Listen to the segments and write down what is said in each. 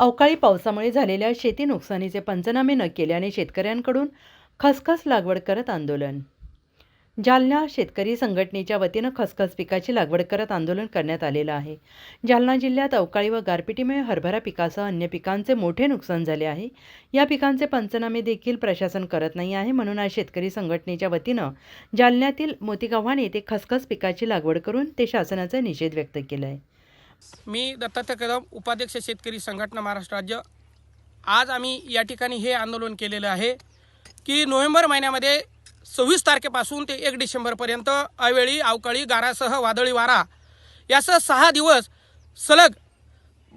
अवकाळी पावसामुळे झालेल्या शेती नुकसानीचे पंचनामे न केल्याने शेतकऱ्यांकडून खसखस लागवड करत आंदोलन. जालना शेतकरी संघटनेच्या वतीनं खसखस पिकाची लागवड करत आंदोलन करण्यात आलेलं आहे. जालना जिल्ह्यात अवकाळी व गारपिटीमुळे हरभरा पिकासह अन्य पिकांचे मोठे नुकसान झाले आहे. या पिकांचे पंचनामे देखील प्रशासन करत नाही आहे म्हणून आज शेतकरी संघटनेच्या वतीनं जालन्यातील मोतीगव्हाण येथे खसखस पिकाची लागवड करून ते शासनाचा निषेध व्यक्त केला आहे मी दत्तात्रय कदम उपाध्यक्ष शेतकरी संघटना महाराष्ट्र राज्य. आज आम्ही या ठिकाणी हे आंदोलन केलेलं आहे की नोव्हेंबर महिन्यामध्ये सव्वीस तारखेपासून ते एक डिसेंबरपर्यंत अवेळी अवकाळी गारासह वादळी वारा यासह सहा दिवस सलग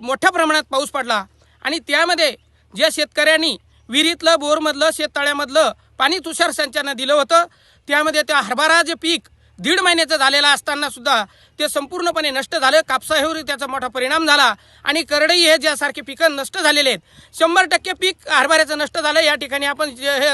मोठ्या प्रमाणात पाऊस पडला आणि त्यामध्ये ज्या शेतकऱ्यांनी विहिरीतलं बोरमधलं शेततळ्यामधलं पाणी तुषार सिंचनानं दिलं होतं त्यामध्ये त्या हरभरा जे पीक दीड महिन्याचं झालेला असताना सुद्धा ते संपूर्णपणे नष्ट झालं. कापसावरही त्याचा मोठा परिणाम झाला. आणि करडई हे ज्यासारखे पिकं नष्ट झालेले आहेत. शंभर टक्के पीक हरभऱ्याचं नष्ट झालं. या ठिकाणी आपण जे हे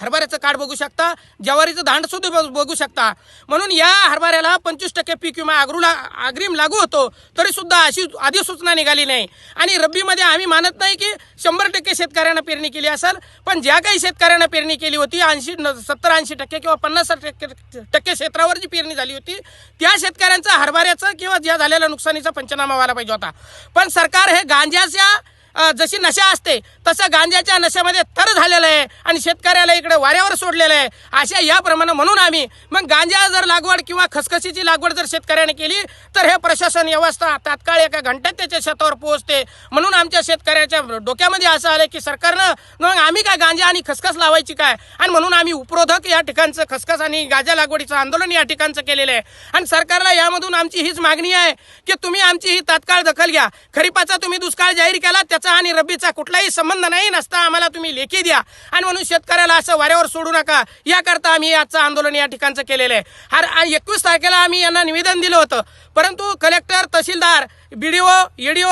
हरभऱ्याचं काढ बघू शकता. ज्वारीचं धांड सुद्धा बघू शकता. म्हणून या हरभऱ्याला पंचवीस टक्के पीक विमा अग्रुला अग्रिम लागू होतो. तरी सुद्धा अशी अधिसूचना निघाली नाही. आणि रब्बीमध्ये आम्ही मानत नाही की शंभर टक्के शेतकऱ्यांना पेरणी केली असेल. पण ज्या काही शेतकऱ्यांना पेरणी केली होती ऐंशी सत्तर ऐंशी टक्के किंवा पन्नास टक्के टक्के क्षेत्रावर जी पेरणी झाली होती त्या शेतकऱ्यांचा हरभऱ्याचं किंवा ज्या झालेल्या नुकसानीचा पंचनामा व्हायला पाहिजे होता. पण सरकार हे गांजाच्या जशी नशा असते तसं गांजाच्या नशामध्ये थर झालेलं आहे आणि शेतकऱ्याला इकडे वाऱ्यावर सोडलेलं आहे. अशा याप्रमाणे म्हणून आम्ही मग गांजा जर लागवड किंवा खसखशीची लागवड जर शेतकऱ्याने केली तर हे प्रशासन व्यवस्था तात्काळ एका घंट्यात त्याच्या शेतावर पोहोचते. म्हणून आमच्या शेतकऱ्याच्या डोक्यामध्ये असं आलं की सरकारनं मग आम्ही काय गांजा आणि खसखस लावायची काय? आणि म्हणून आम्ही उपरोधक या ठिकाणचं खसखस आणि गांजा लागवडीचं आंदोलन या ठिकाणचं केलेलं आहे. आणि सरकारला यामधून आमची हीच मागणी आहे की तुम्ही आमची ही तात्काळ दखल घ्या. खरीपाचा तुम्ही दुष्काळ जाहीर केला त्याचा आणि रब्बीचा कुठलाही संबंध नाही नसता आम्हाला तुम्ही लेखी द्या. आणि म्हणून शेतकऱ्याला असं वाऱ्यावर सोडू नका. याकरता आम्ही आजचं आंदोलन या ठिकाणचं केलेलं आहे. हर एकवीस तारखेला आम्ही यांना निवेदन दिलं होतं. परंतु collector tehsildar BDO ADO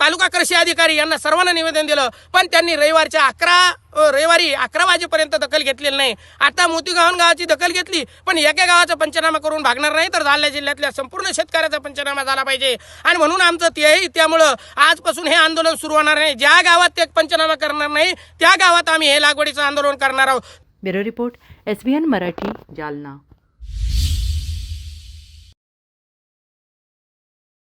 taluka कृषी अधिकारी यांना सर्वांना निवेदन दिलं. पण त्यांनी रविवारच्या अकरा रविवारी अकरा वाजेपर्यंत दखल घेतलेली नाही. आता मोतीगावन गावाची दखल घेतली पण एका गावाचा पंचनामा करून भागणार नाही तर जालना जिल्ह्यातल्या संपूर्ण शेतकऱ्याचा पंचनामा झाला पाहिजे. आणि म्हणून आमचं तेही त्यामुळं आजपासून हे आंदोलन सुरू होणार नाही. ज्या गावात ते पंचनामा करणार नाही त्या गावात आम्ही हे लागवडीचं आंदोलन करणार आहोत. Bureau report S Marathi Jalna.